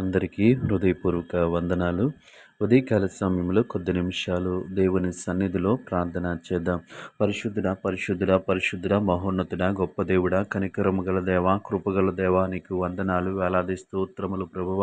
అందరికీ హృదయపూర్వక వందనాలు. ఉదయకాల సమయంలో కొద్ది నిమిషాలు దేవుని సన్నిధిలో ప్రార్థన చేద్దాం. పరిశుద్ధుడ పరిశుద్ధుడ పరిశుద్ధుడ మహోన్నతుడ గొప్ప దేవుడ కనికరము గల దేవ కృపగల దేవ నీకు వందనాలు వేలాది స్తోత్రములు ప్రభువ.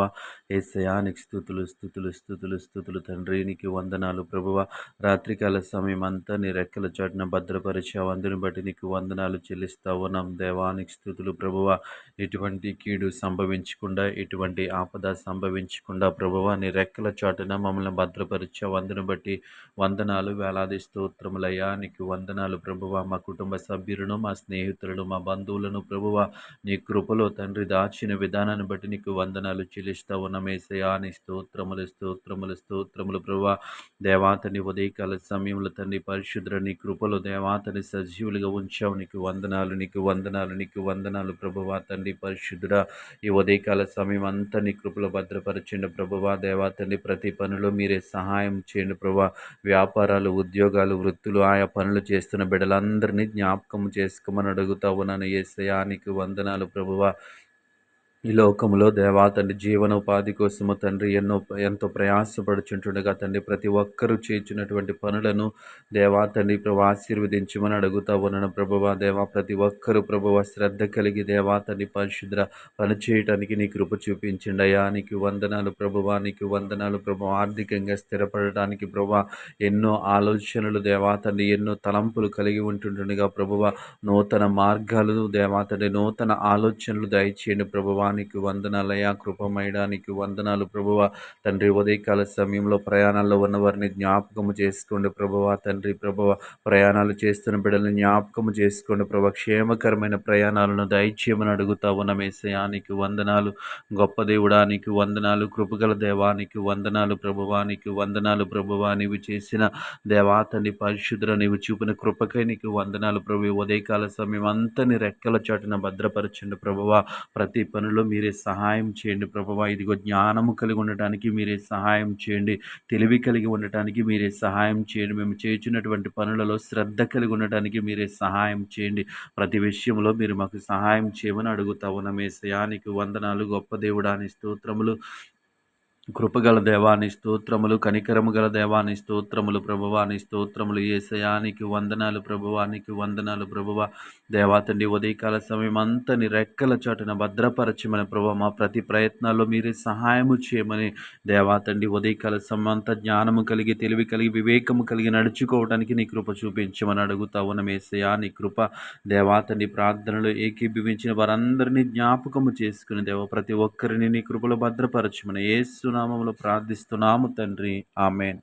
ఏసయానికి స్థుతులు స్థుతులు స్థుతులు స్థుతులు తండ్రి నీకు వందనాలు ప్రభువ. రాత్రికాల సమయం అంతా నీ రెక్కల చాటున భద్రపరిచావు. అందుని బట్టి నీకు వందనాలు చెల్లిస్తా ఉన్నాం నీకు స్థుతులు ప్రభువ. ఎటువంటి కీడు సంభవించకుండా ఎటువంటి ఆపద సంభవించకుండా ప్రభువ నీ రెక్కల చాటున మమ్మల్ని భద్రపరిచే వందను బట్టి వందనాలు వేలాది స్తోత్రములయ్యా. నీకు వందనాలు ప్రభువ. మా కుటుంబ సభ్యులను మా స్నేహితులను మా బంధువులను ప్రభువ. నీ కృపలో తండ్రి దాచిన విధానాన్ని బట్టి నీకు వందనాలు చెల్లిస్తా ఉన్నమేసయా నీ స్తోత్రములు స్తోత్రములు స్తోత్రములు ప్రభువ. దేవాతని ఉదయకాల సమయంలో తండ్రి పరిశుద్ర నీ కృపలో దేవాతని సజీవులుగా ఉంచావు. నీకు వందనాలు నీకు వందనాలు నీకు వందనాలు ప్రభువ. తండ్రి పరిశుద్ధుడ ఈ ఉదయకాల సమయం అంతా నీ కృపలో భద్రపరచండి ప్రభువ. దేవాతని ప్రతి పనిలో మీరే సహాయం చేయండి ప్రభా. వ్యాపారాలు ఉద్యోగాలు వృత్తులు ఆయా పనులు చేస్తున్న బిడ్డలందరినీ జ్ఞాపకం చేసుకోమని అడుగుతా ఉన్నాను. ఏసయానికి వందనాలు ప్రభువ. ఈ లోకంలో దేవా తండ్రి జీవనోపాధి కోసము తండ్రి ఎన్నో ఎంతో ప్రయాసపడుచుంటుండగా తండ్రి ప్రతి ఒక్కరూ చేర్చినటువంటి పనులను దేవా తండ్రి ప్రభు ఆశీర్వదించమని అడుగుతా ఉన్నాను. ప్రభువ దేవా ప్రతి ఒక్కరూ ప్రభువ శ్రద్ధ కలిగి దేవా తండ్రి పరిశుద్ర పని చేయటానికి నీ కృప చూపించండి అయ్యా. నీకు వందనాలు ప్రభువా నీకు వందనాలు ప్రభు. ఆర్థికంగా స్థిరపడటానికి ప్రభు ఎన్నో ఆలోచనలు దేవా తండ్రి ఎన్నో తలంపులు కలిగి ఉంటుండగా ప్రభువ నూతన మార్గాలు దేవా తండ్రి నూతన ఆలోచనలు దయచేయండి ప్రభువా. నీకు వందనాలయా కృపమయడానికి వందనాలు ప్రభువ. తండ్రి ఉదయకాల సమయంలో ప్రయాణాల్లో ఉన్న వారిని జ్ఞాపకము చేసుకోండి ప్రభువ. తండ్రి ప్రభువ ప్రయాణాలు చేస్తున్న బిడ్డలను జ్ఞాపకము చేసుకోండి ప్రభు. క్షేమకరమైన ప్రయాణాలను దయచేయమని అడుగుతా ఉన్న మేసయానికి వందనాలు. గొప్ప దేవుడానికి వందనాలు. కృపగల దేవానికి వందనాలు ప్రభువానికి వందనాలు ప్రభువా. నీవు చేసిన దేవా తండ్రి పరిశుద్ధుల నీవు చూపిన కృపకై నీకు వందనాలు ప్రభు ఉదయకాల సమయం అంతని రెక్కల చాటున భద్రపరచండి ప్రభువ. ప్రతి పనులు మీరే సహాయం చేయండి. ప్రభావ ఇదిగో జ్ఞానము కలిగి ఉండటానికి మీరే సహాయం చేయండి. తెలివి కలిగి ఉండటానికి మీరే సహాయం చేయండి. మేము చేసినటువంటి పనులలో శ్రద్ధ కలిగి ఉండటానికి మీరే సహాయం చేయండి. ప్రతి విషయంలో మీరు మాకు సహాయం చేయమని అడుగుతా ఉన్నాం. వందనాలు. గొప్ప దేవుడాని స్తోత్రములు. కృపగల దేవాని స్తోత్రములు కనికరము గల దేవాని స్తోత్రములు ప్రభువాని స్తోత్రములు ఏసయానికి వందనాలు ప్రభువానికి వందనాలు ప్రభువ. దేవాతండి ఉదయకాల సమయం అంతని రెక్కల చాటున భద్రపరచమని ప్రభు మా ప్రతి ప్రయత్నాల్లో మీరే సహాయము చేయమని. దేవాతండి ఉదయకాల సమయం అంతా జ్ఞానము కలిగి తెలివి కలిగి వివేకము కలిగి నడుచుకోవడానికి నీ కృప చూపించమని అడుగుతా ఉన్న. ఏసయా నీ కృప. దేవాతండి ప్రార్థనలు ఏకీభవించిన వారందరినీ జ్ఞాపకము చేసుకుని దేవ ప్రతి ఒక్కరిని నీ కృపలో భద్రపరచమని. ఏసు నామంలో ప్రార్థిస్తున్నాము తండ్రి. ఆమెన్.